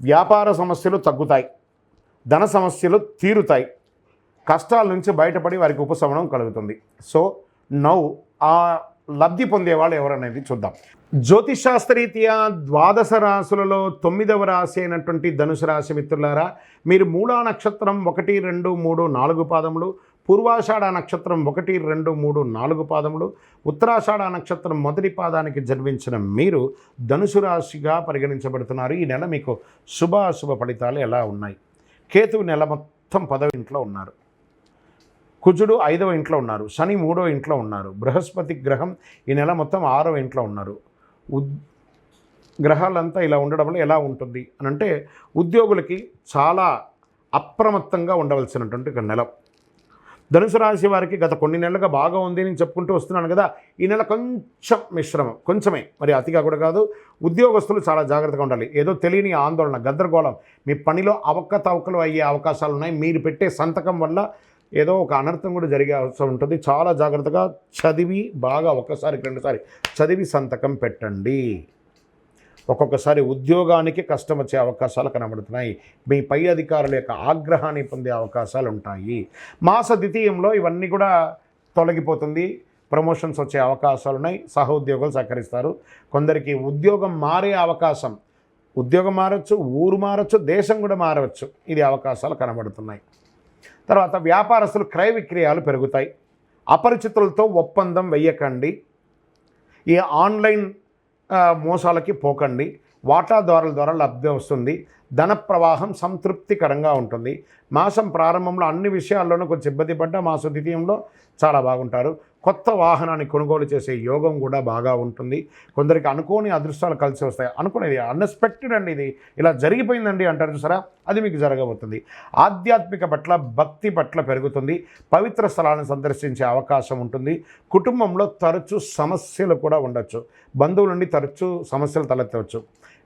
వ్యాపార సమస్యలు తగ్గుతాయి ధన సమస్యలు తీరుతాయి కష్టాల నుంచి బయటపడి వారికి ఉపశమనం కలుగుతుంది. సో నౌ ఆ లబ్ధి పొందేవాళ్ళు ఎవరనేది చూద్దాం. జ్యోతిషాస్త్రరీత్యా ద్వాదశ రాశులలో తొమ్మిదవ రాశి అయినటువంటి ధనుసు రాశి మిత్రులారా మీరు మూలా నక్షత్రం ఒకటి రెండు మూడు నాలుగు పాదములు పూర్వాషాఢ నక్షత్రం ఒకటి రెండు మూడు నాలుగు పాదములు ఉత్తరాషాఢ నక్షత్రం మొదటి పాదానికి జన్మించిన మీరు ధనుసు రాశిగా పరిగణించబడుతున్నారు. ఈ నెల మీకు శుభాశుభ ఫలితాలు ఎలా ఉన్నాయి? కేతువు నెల మొత్తం పదవ ఇంట్లో ఉన్నారు. కుజుడు ఐదవ ఇంట్లో ఉన్నారు. శని మూడో ఇంట్లో ఉన్నారు. బృహస్పతి గ్రహం ఈ నెల మొత్తం ఆరవ ఇంట్లో ఉన్నారు. ఉద్ గ్రహాలంతా ఇలా ఉండడం వల్ల ఎలా ఉంటుంది? అని అంటే ఉద్యోగులకి చాలా అప్రమత్తంగా ఉండవలసినటువంటి ఒక నెల. ధనుసు రాశి వారికి గత కొన్ని నెలలుగా బాగా ఉంది నేను చెప్పుకుంటూ వస్తున్నాను కదా. ఈ నెల కొంచెం మిశ్రమం కొంచెమే. మరి అతిగా కూడా కాదు. ఉద్యోగస్తులు చాలా జాగ్రత్తగా ఉండాలి. ఏదో తెలియని ఆందోళన గద్దరగోళం మీ పనిలో అవకతవకలు అయ్యే అవకాశాలు ఉన్నాయి. మీరు పెట్టే సంతకం వల్ల ఏదో ఒక అనర్థం కూడా జరిగే అవసరం ఉంటుంది. చాలా జాగ్రత్తగా చదివి బాగా ఒకసారి రెండుసారి చదివి సంతకం పెట్టండి. ఒక్కొక్కసారి ఉద్యోగానికి కష్టం వచ్చే అవకాశాలు కనబడుతున్నాయి. మీ పై అధికారుల యొక్క ఆగ్రహాన్ని పొందే అవకాశాలు ఉంటాయి. మాస ద్వితీయంలో ఇవన్నీ కూడా తొలగిపోతుంది. ప్రమోషన్స్ వచ్చే అవకాశాలు ఉన్నాయి. సహోద్యోగులు సహకరిస్తారు. కొందరికి ఉద్యోగం మారే అవకాశం. ఉద్యోగం మారచ్చు ఊరు మారచ్చు దేశం కూడా మారవచ్చు. ఇది అవకాశాలు కనబడుతున్నాయి. తర్వాత వ్యాపారస్తులు క్రయ విక్రయాలు పెరుగుతాయి. అపరిచితులతో ఒప్పందం వెయ్యకండి. ఈ ఆన్లైన్ మోసాలకి పోకండి. వాటాదారుల ద్వారా లబ్ధి వస్తుంది. ధన ప్రవాహం సంతృప్తికరంగా ఉంటుంది. మాసం ప్రారంభంలో అన్ని విషయాల్లోనూ కొంచెం ఇబ్బంది పడ్డా మాస ద్వితీయంలో చాలా బాగుంటారు. కొత్త వాహనాన్ని కొనుగోలు చేసే యోగం కూడా బాగా ఉంటుంది. కొందరికి అనుకోని అదృష్టాలు కలిసి వస్తాయి. అనుకునేది అన్ఎక్స్పెక్టెడ్ అండి ఇది. ఇలా జరిగిపోయిందండి అంటారు చూసారా? అది మీకు జరగబోతుంది. ఆధ్యాత్మిక పట్ల భక్తి పట్ల పెరుగుతుంది. పవిత్ర స్థలాలను సందర్శించే అవకాశం ఉంటుంది. కుటుంబంలో తరచూ సమస్యలు కూడా ఉండొచ్చు. బంధువుల నుండి తరచూ సమస్యలు తలెత్తవచ్చు.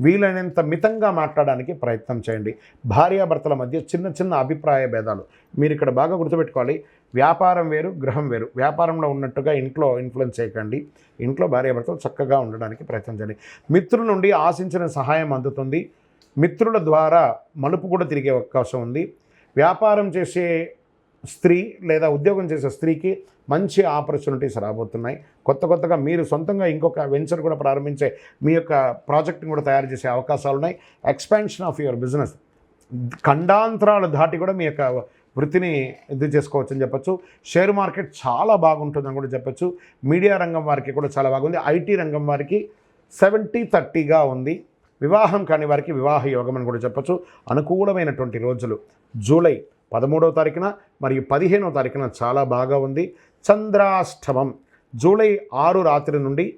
వీలైనంత మితంగా మాట్లాడడానికి ప్రయత్నం చేయండి. భార్యాభర్తల మధ్య చిన్న చిన్న అభిప్రాయ భేదాలు. మీరు ఇక్కడ బాగా గుర్తుపెట్టుకోవాలి. వ్యాపారం వేరు గృహం వేరు. వ్యాపారంలో ఉన్నట్టుగా ఇంట్లో ఇన్ఫ్లుయెన్స్ చేయకండి. ఇంట్లో భార్యాభర్తలు చక్కగా ఉండడానికి ప్రయత్నం చేయండి. మిత్రుల నుండి ఆశించిన సహాయం అందుతుంది. మిత్రుల ద్వారా మలుపు కూడా తిరిగే అవకాశం ఉంది. వ్యాపారం చేసే స్త్రీ లేదా ఉద్యోగం చేసే స్త్రీకి మంచి ఆపర్చునిటీస్ రాబోతున్నాయి. కొత్త కొత్తగా మీరు సొంతంగా ఇంకొక వెంచర్ కూడా ప్రారంభించే మీ యొక్క ప్రాజెక్ట్ని కూడా తయారు చేసే అవకాశాలు ఉన్నాయి ఎక్స్పాన్షన్ ఆఫ్ యువర్ బిజినెస్ ఖండాంతరాలు దాటి కూడా మీ యొక్క వృత్తిని ఇది చేసుకోవచ్చు అని చెప్పొచ్చు. షేర్ మార్కెట్ చాలా బాగుంటుందని కూడా చెప్పొచ్చు. మీడియా రంగం వారికి కూడా చాలా బాగుంది. ఐటీ రంగం వారికి సెవెంటీ థర్టీగా ఉంది. వివాహం కాని వారికి వివాహ యోగం అని కూడా చెప్పొచ్చు. అనుకూలమైనటువంటి రోజులు. జూలై పదమూడవ తారీఖున మరియు పదిహేనవ తారీఖున చాలా బాగా ఉంది. చంద్రాష్టమం జూలై ఆరు రాత్రి నుండి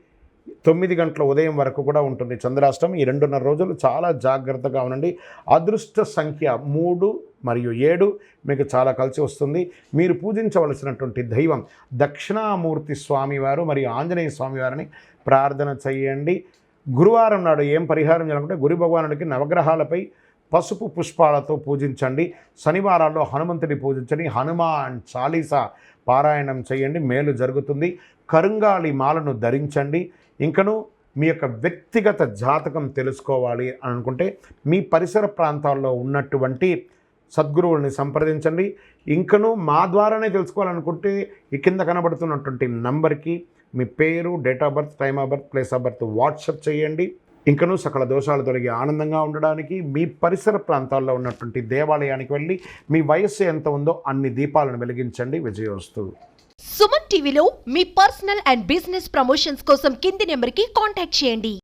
తొమ్మిది గంటల ఉదయం వరకు కూడా ఉంటుంది చంద్రాష్టమం. ఈ రెండున్నర రోజులు చాలా జాగ్రత్తగా ఉండండి. అదృష్ట సంఖ్య మూడు మరియు ఏడు మీకు చాలా కలిసి వస్తుంది. మీరు పూజించవలసినటువంటి దైవం దక్షిణామూర్తి స్వామివారు మరియు ఆంజనేయ స్వామివారిని ప్రార్థన చేయండి. గురువారం నాడు ఏం పరిహారం చేయాలంటే గురు భగవానుడికి నవగ్రహాలపై పసుపు పుష్పాలతో పూజించండి. శనివారాల్లో హనుమంతుడి పూజించండి. హనుమాన్ చాలీసా పారాయణం చేయండి. మేలు జరుగుతుంది. కరుంగాలి మాలను ధరించండి. ఇంకను మీ యొక్క వ్యక్తిగత జాతకం తెలుసుకోవాలి అని అనుకుంటే మీ పరిసర ప్రాంతాల్లో ఉన్నటువంటి సద్గురువుల్ని సంప్రదించండి. ఇంకను మా ద్వారానే తెలుసుకోవాలనుకుంటే ఈ కింద కనబడుతున్నటువంటి నంబర్కి మీ పేరు date of birth time of birth place of birth WhatsApp చేయండి. ఇంకను సకల దోషాలు తొలగి ఆనందంగా ఉండడానికి మీ పరిసర ప్రాంతాల్లో ఉన్నటువంటి దేవాలయానికి వెళ్ళి మీ వయస్సు ఎంత ఉందో అన్ని దీపాలను వెలిగించండి. విజయోస్తు. సుమన్ టీవీలో మీ పర్సనల్ అండ్ బిజినెస్ ప్రమోషన్స్ కోసం కింది నెంబర్కి కాంటాక్ట్ చేయండి.